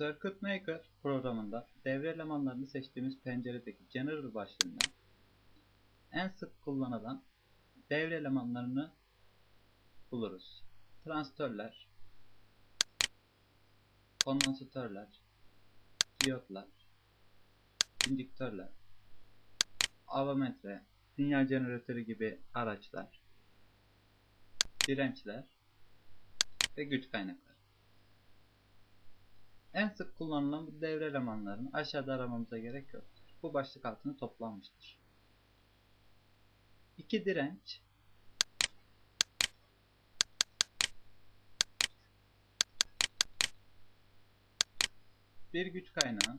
Circuit Maker programında devre elemanlarını seçtiğimiz penceredeki General başlığında en sık kullanılan devre elemanlarını buluruz. Transistörler, kondansatörler, diyotlar, indüktörler, avometre, sinyal jeneratörü gibi araçlar, dirençler ve güç kaynakları. En sık kullanılan bu devre elemanlarını aşağıda aramamıza gerek yoktur. Bu başlık altında toplanmıştır. 2 direnç bir güç kaynağı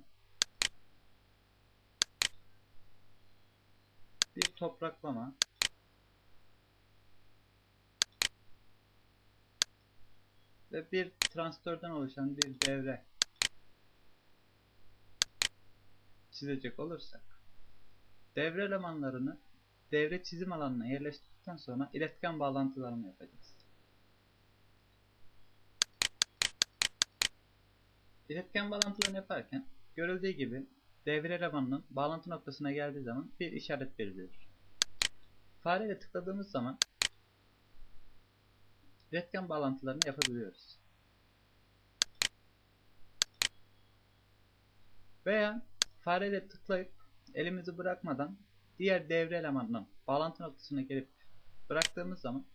bir topraklama ve bir transistörden oluşan bir devre çizecek olursak devre elemanlarını devre çizim alanına yerleştirdikten sonra iletken bağlantılarını yapacağız. İletken bağlantılarını yaparken görüldüğü gibi devre elemanının bağlantı noktasına geldiği zaman bir işaret belirliyor. Fareyle tıkladığımız zaman iletken bağlantılarını yapabiliyoruz. Veya fareyle tıklayıp elimizi bırakmadan diğer devre elemanının bağlantı noktasına gelip bıraktığımız zaman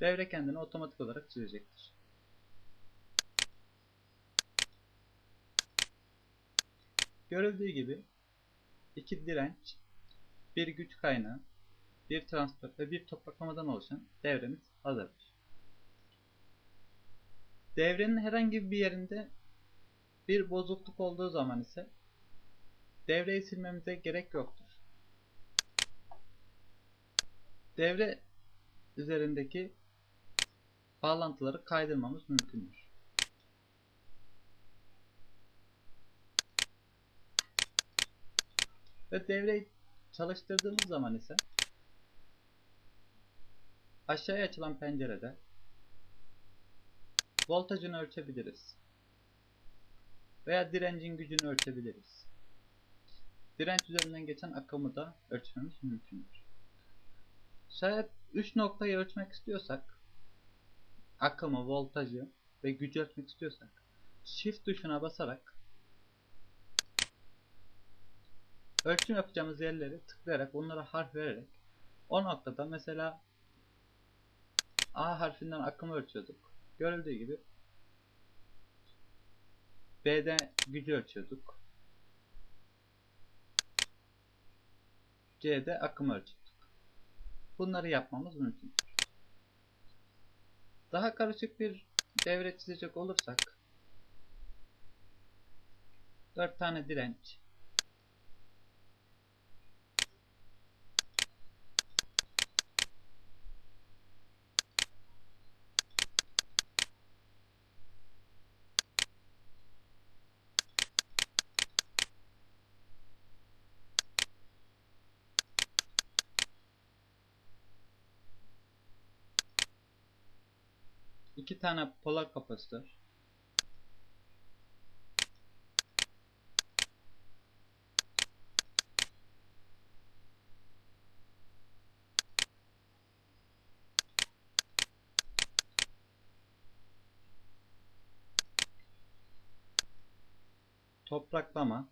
devre kendini otomatik olarak çözecektir. Görüldüğü gibi iki direnç, bir güç kaynağı, bir transistör ve bir topraklamadan oluşan devremiz hazırdır. Devrenin herhangi bir yerinde bir bozukluk olduğu zaman ise devreyi silmemize gerek yoktur. Devre üzerindeki bağlantıları kaydırmamız mümkündür. Ve devreyi çalıştırdığımız zaman ise aşağıya açılan pencerede voltajını ölçebiliriz. Veya direncin gücünü ölçebiliriz. Direnç üzerinden geçen akımı da ölçmemiz mümkündür. Şayet 3 noktayı ölçmek istiyorsak akımı, voltajı ve gücü ölçmek istiyorsak Shift tuşuna basarak ölçüm yapacağımız yerleri tıklayarak onlara harf vererek o noktada mesela A harfinden akımı ölçüyorduk. Görüldüğü gibi B'de gücü ölçüyorduk. C'de akımı ölçüyorduk. Bunları yapmamız mümkün. Daha karışık bir devre çizecek olursak 4 tane direnç iki tane polar kapasitör topraklama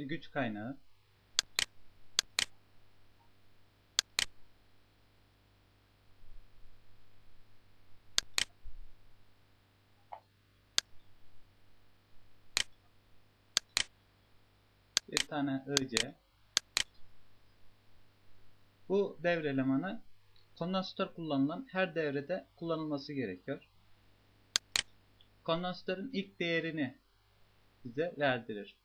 bir güç kaynağı bir tane IC bu devre elemanı kondansatör kullanılan her devrede kullanılması gerekiyor. Kondansatörün ilk değerini bize verdirir.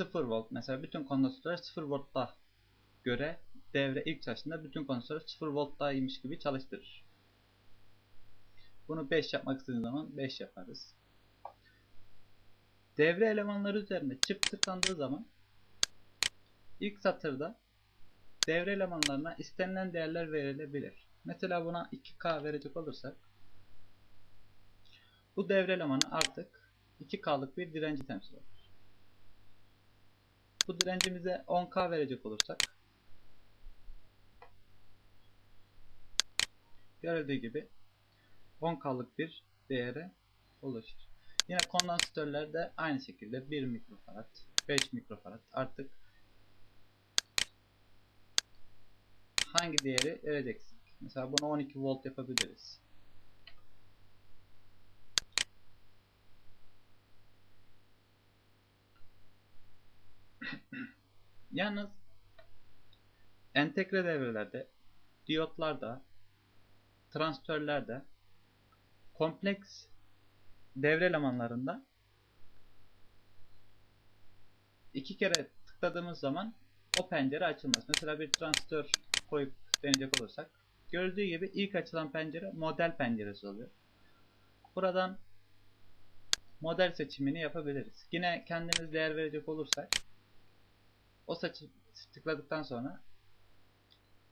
0 volt mesela bütün kondansatörler 0 voltta göre devre ilk çalıştığında bütün kondansatörler 0 volttaymış gibi çalıştırır. Bunu 5 yapmak istediğimiz zaman 5 yaparız. Devre elemanları üzerinde çift tıklandığı zaman ilk satırda devre elemanlarına istenilen değerler verilebilir. Mesela buna 2K verecek olursak bu devre elemanı artık 2K'lık bir direnci temsil eder. Bu direncimize 10K verecek olursak görüldüğü gibi 10K'lık bir değere ulaşır. Yine kondansatörler de aynı şekilde 1 mikrofarad, 5 mikrofarad artık hangi değeri vereceksin? Mesela bunu 12 volt yapabiliriz. Yalnız entegre devrelerde, diyotlarda, transistörlerde kompleks devre elemanlarında iki kere tıkladığımız zaman o pencere açılmaz. Mesela bir transistör koyup deneyecek olursak gördüğü gibi ilk açılan pencere model penceresi oluyor. Buradan model seçimini yapabiliriz. Yine kendimiz değer verecek olursak o saçı tıkladıktan sonra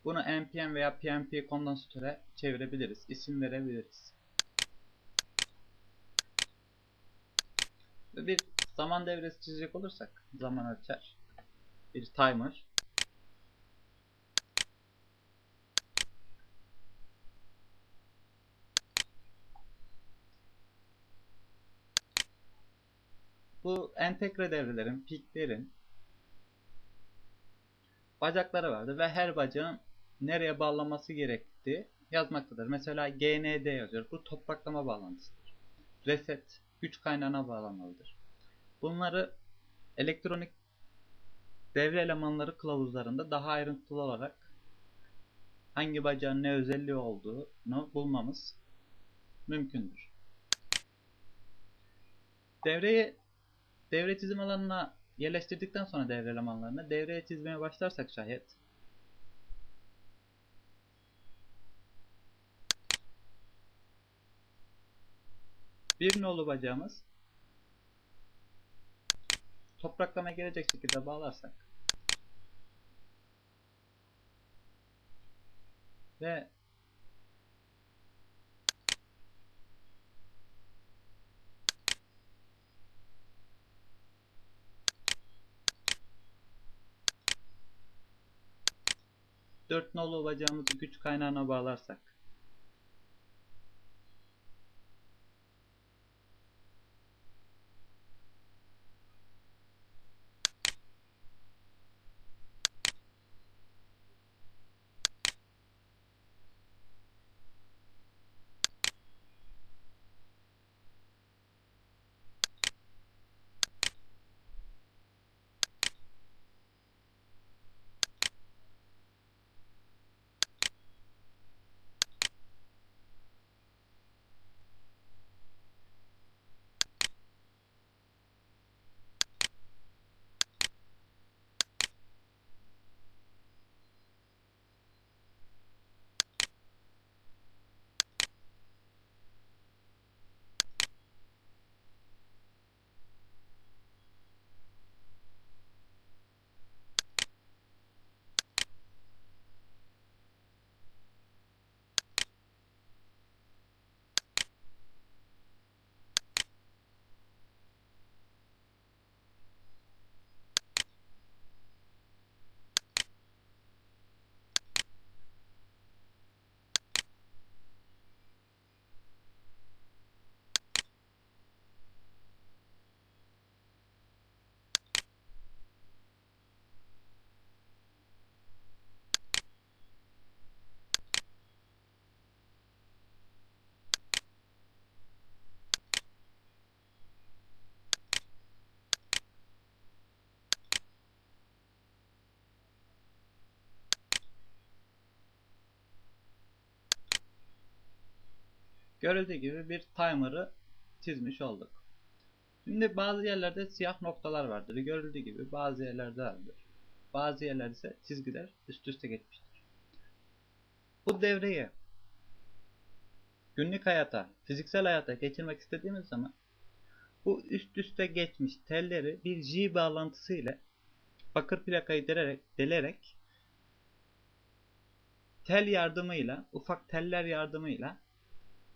bunu npm veya pnp kondansatöre çevirebiliriz. İsim verebiliriz. Ve bir zaman devresi çizecek olursak zaman ölçer. Bir timer. Bu entegre devrelerin, piklerin bacakları vardır ve her bacağın nereye bağlanması gerektiği yazmaktadır. Mesela GND yazıyor. Bu topraklama bağlantısıdır. Reset güç kaynağına bağlanmalıdır. Bunları elektronik devre elemanları kılavuzlarında daha ayrıntılı olarak hangi bacağın ne özelliği olduğunu bulmamız mümkündür. Devreyi devre çizim alanına yerleştirdikten sonra devre elemanlarını devreye çizmeye başlarsak şayet. Bir nolu bacağımız topraklamaya gelecek şekilde bağlarsak ve dört nolu bacağımızı güç kaynağına bağlarsak Görüldüğü gibi bir timer'ı çizmiş olduk. Şimdi bazı yerlerde siyah noktalar vardır. Görüldüğü gibi bazı yerlerde vardır. Bazı yerlerde ise çizgiler üst üste geçmiştir. Bu devreyi günlük hayata, fiziksel hayata geçirmek istediğimiz zaman bu üst üste geçmiş telleri bir J bağlantısı ile bakır plakayı delerek, delerek tel yardımıyla, ufak teller yardımıyla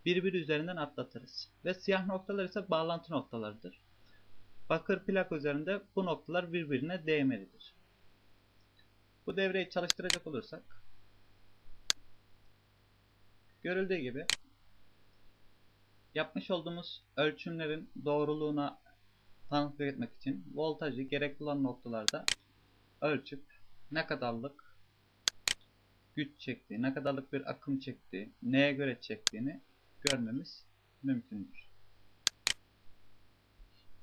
birbiri üzerinden atlatırız. Ve siyah noktalar ise bağlantı noktalarıdır. Bakır plak üzerinde bu noktalar birbirine değmelidir. Bu devreyi çalıştıracak olursak görüldüğü gibi yapmış olduğumuz ölçümlerin doğruluğuna tanıklık etmek için voltajı gerekli olan noktalarda ölçüp ne kadarlık güç çektiği, ne kadarlık bir akım çektiği, neye göre çektiğini görmemiz mümkündür.